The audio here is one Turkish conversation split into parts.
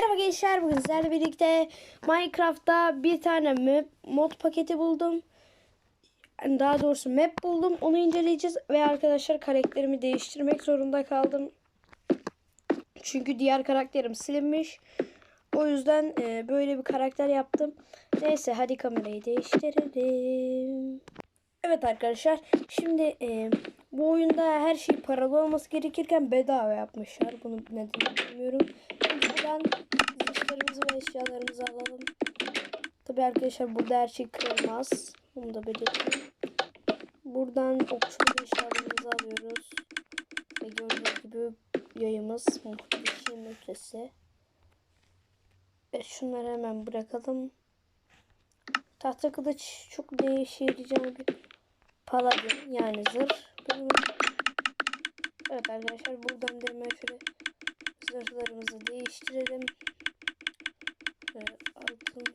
Merhaba gençler bugün sizlerle birlikte Minecraft'ta bir tane map, mod paketi buldum. Daha doğrusu map buldum. Onu inceleyeceğiz ve arkadaşlar karakterimi değiştirmek zorunda kaldım. Çünkü diğer karakterim silinmiş. O yüzden e, böyle bir karakter yaptım. Neyse hadi kamerayı değiştirelim. Evet arkadaşlar şimdi e, bu oyunda her şey paralı olması gerekirken bedava yapmışlar. Bunu neden bilmiyorum. Biz buradan zırhlarımızı ve eşyalarımızı alalım. Tabi arkadaşlar burada her şey kırılmaz. Bunu da belirteyim. Buradan okçuluk eşyalarımızı alıyoruz. Ve gördüğünüz gibi yayımız muhteşem ötesi. Ve şunları hemen bırakalım. Tahta kılıç çok ne işe yarayacağını bir paladin yani zırh. Evet arkadaşlar buradan da hemen şöyle zırhlarımızı değiştirelim. Ee, altın.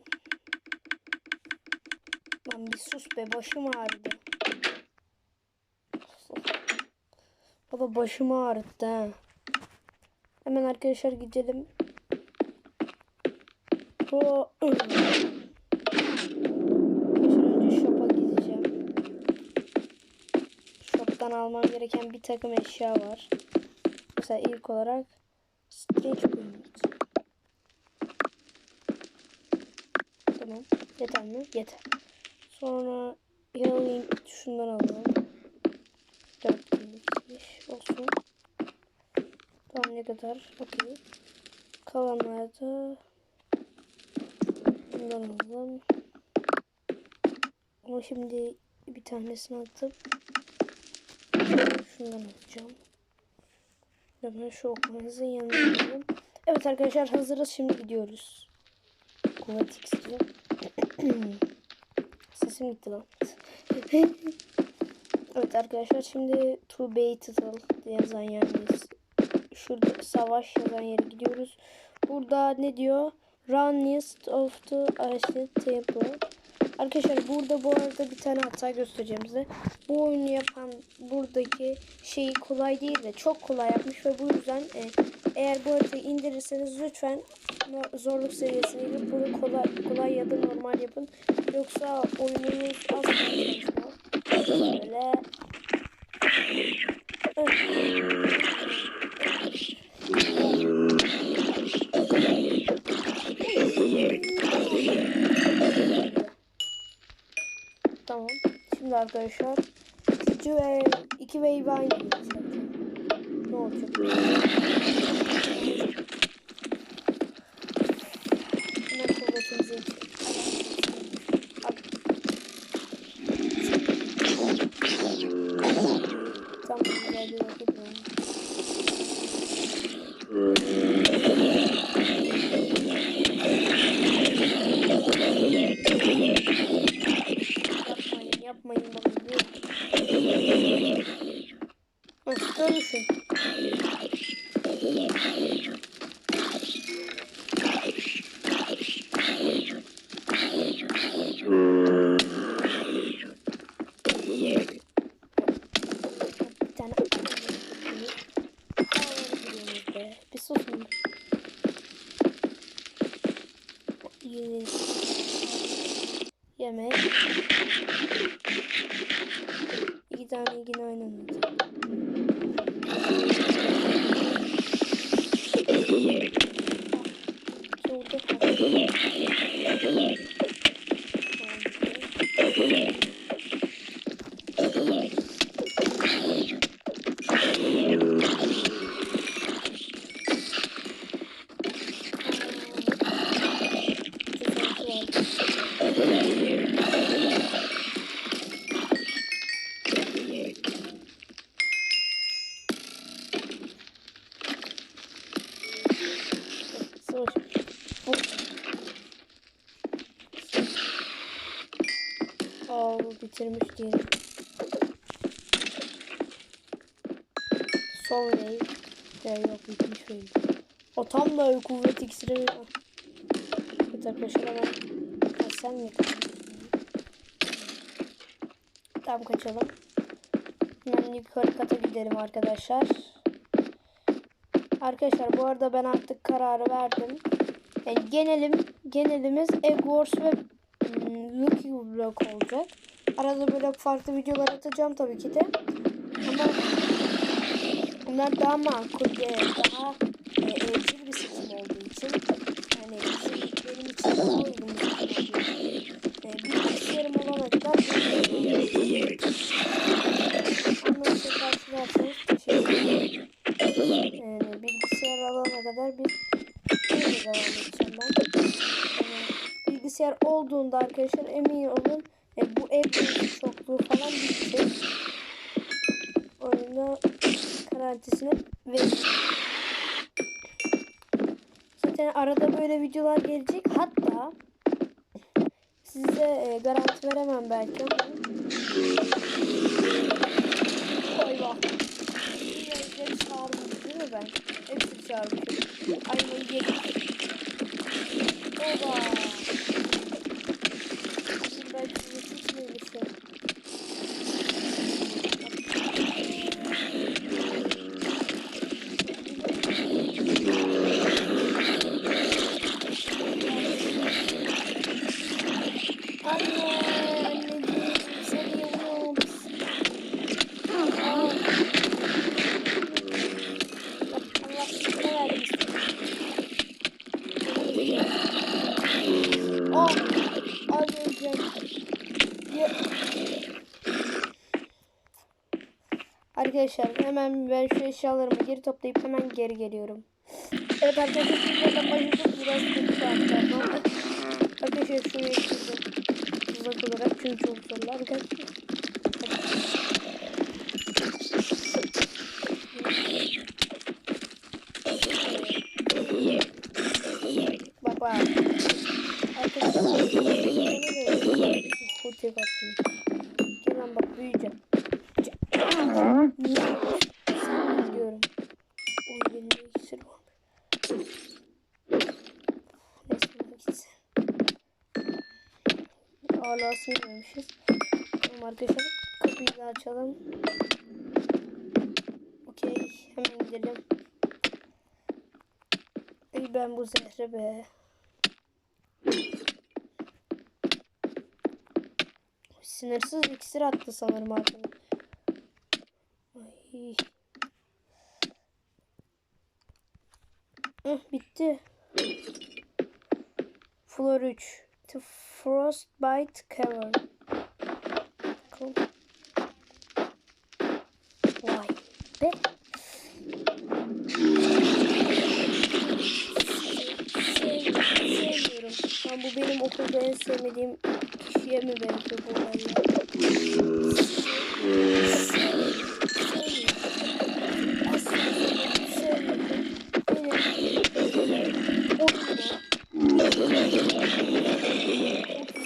Lan bir sus be başım ağrıdı. Baba başım ağrıttı ha. Hemen arkadaşlar gidelim. Önce shop'a gideceğim. Shop'tan almam gereken bir takım eşya var. Mesela ilk olarak Strange Point. Tamam. Yeter mi? Yeter. Sonra Healing şundan alalım. 4005 olsun. Tamam ne kadar? Okey. Kalanlarda bundan alalım. Ama şimdi bir tanesini atıp şundan alacağım. Hemen şu okmanızın yanına alalım. Evet arkadaşlar hazırız. Şimdi gidiyoruz. Kuvvet iksiri. Sesim gitti lan. evet arkadaşlar şimdi to battle yazan yerdeyiz. Şurada savaş yazan yere gidiyoruz. Burada ne diyor? Run of the Ashley Temple. Arkadaşlar burada bu arada bir tane hata göstereceğim size. Bu oyunu yapan buradaki şeyi kolay değil de çok kolay yapmış ve bu yüzden e, eğer bu haritayı indirirseniz lütfen zorluk seviyesine girip bunu kolay, kolay ya da normal yapın. Yoksa oyununuz asla çalışmaz. Böyle. Arkadaşlar ikinci ve iki wave aynı yapacağız. Ne olacak? Hemen kuvvetimizi Tamam, güzel bir vakit oldu. Yapmayın, yapmayın bana diyor. Nasıl dönüşün? Bir tane Havaları giriyorsunuz be. Bir susun. Yeni. Yemek. İki tane yine aynı anda. Solda bitirmiş diyelim. Son wave. Ya yok bitmiş wave. O tam da kuvvet iksiri. Evet arkadaşlar. Ha, sen mi? Tamam kaçalım. Hemen yukarı kata gidelim arkadaşlar. Arkadaşlar bu arada ben artık kararı verdim. Yani genelim, genelimiz Egg Wars ve hmm, Lucky Block olacak. Arada böyle farklı videolar atacağım tabii ki de. Ama bunlar daha makul ve daha e, evcil bir seçim olduğu için yani benim için daha uygun bir seçim olduğu için e, bilgisayarım olana kadar anlayışla karşılarsanız teşekkür ederim. Bilgisayar alana kadar bir devam edeceğim ben. Bilgisayar olduğunda arkadaşlar emin olun ev çokluğu falan bitecek. Oyunda garantisini verin. Zaten arada böyle videolar gelecek. Hatta size e, garanti veremem belki ama Eyvah. Hepsini çağırmış değil mi ben? Hepsini çağırmışım. Aynen yedim. Oba. Şimdi belki bunu seçmemişim. Anne, anneciğim, seviyorum. Aa. Bak, Allah ne vermiş. Arkadaşlar hemen ben şu eşyalarımı geri toplayıp hemen geri geliyorum. Evet arkadaşlar sizlerden başladım. Biraz kötü saatler ama. Arkadaşlar şuraya çizdim. Uzak olarak çünkü çok zorlu. Arkadaşlar. Baba. Arkadaşlar. Kaçtım. Gel lan bak büyüyeceğim. Sen diyorum. Oy benim iksir var. Neyse gitsin. Hala silmemişiz. Tamam arkadaşlar kapıyı da açalım. Okey hemen gidelim. Ey ben bu zehre be. Sınırsız iksir attı sanırım arkadaşlar. Ay. Hıh, bitti. Floor 3. The Frostbite Cavern. Cool. Vay be. Sev- sevmiyorum. Ama bu benim okulda en sevmediğim kişiye mi benziyor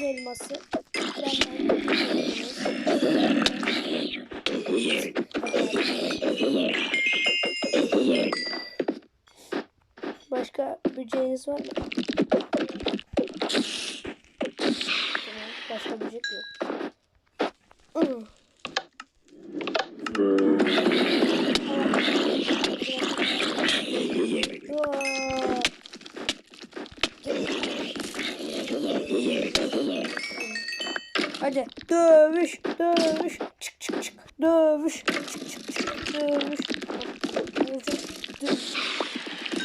elması. Başka böceğiniz var mı? Tamam, başka böcek yok. Hadi dövüş dövüş çık çık çık dövüş çık çık çık dövüş.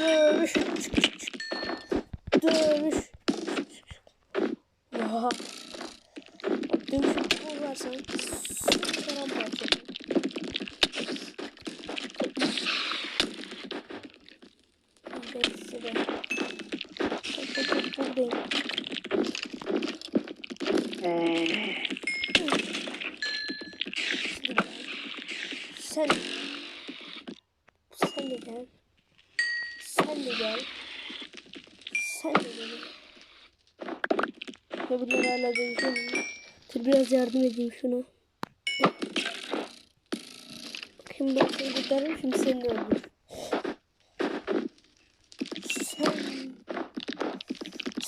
Dövüş. çık çık çık dövüş. Oha. Size de. Buradayım. Sen sen de gel. Sen de gel. Sen de gel. Ve bunlar hala dövüşüyor mu? Dur biraz yardım edeyim şunu. Bakayım ben seni kurtarırım şimdi seni de öldür. Sen.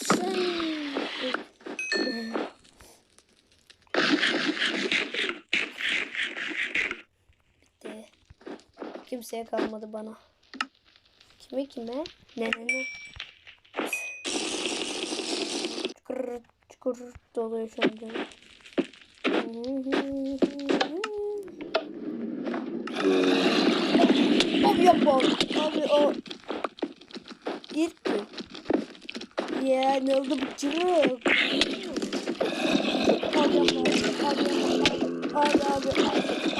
Sen. Kimseye kalmadı bana. Kime kime? Ne ne ne? Çukur çukur doluyor şu an canım. Abi yapma. Abi o. Gitti. Ya ne oldu bu çırık? Abi yapma. Abi yapma. Abi. abi, abi.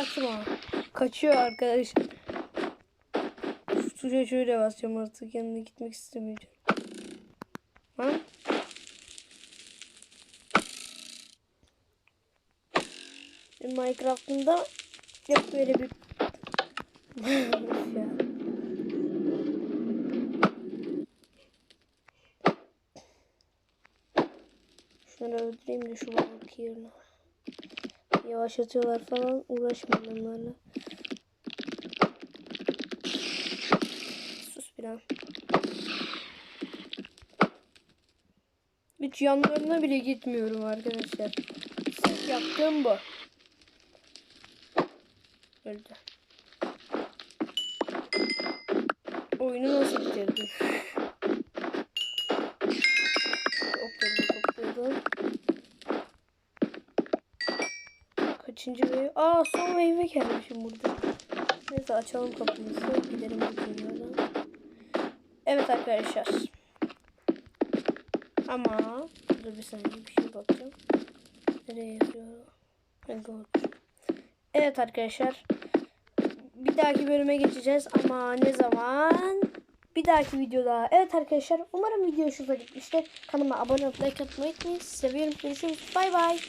Kaçma. Kaçıyor arkadaşım. Tuşa şöyle basacağım artık yanına gitmek istemeyeceğim. Ha? Benim Minecraft'ımda hep böyle bir. Şunları öldüreyim de şu balık yerine. Yavaşlatıyorlar falan. Uğraşmayın onlarla. Sus bir an. Hiç yanlarına bile gitmiyorum arkadaşlar. Sırf yaptığım bu. Öldü. Oyunu nasıl bitirdim? Okları topladım. Kaçıncı wave? Aa son wave'e gelmişim burada. Neyse açalım kapımızı. Gidelim dünyadan. Evet arkadaşlar. Ama dur bir saniye bir şey bakacağım. Nereye yazıyor? Ha, gold. Evet arkadaşlar. Bir dahaki bölüme geçeceğiz ama ne zaman? Bir dahaki videoda. Evet arkadaşlar umarım video hoşunuza gitmiştir. Kanalıma abone olup like atmayı unutmayın. Seviyorum. Görüşürüz. Bay bay.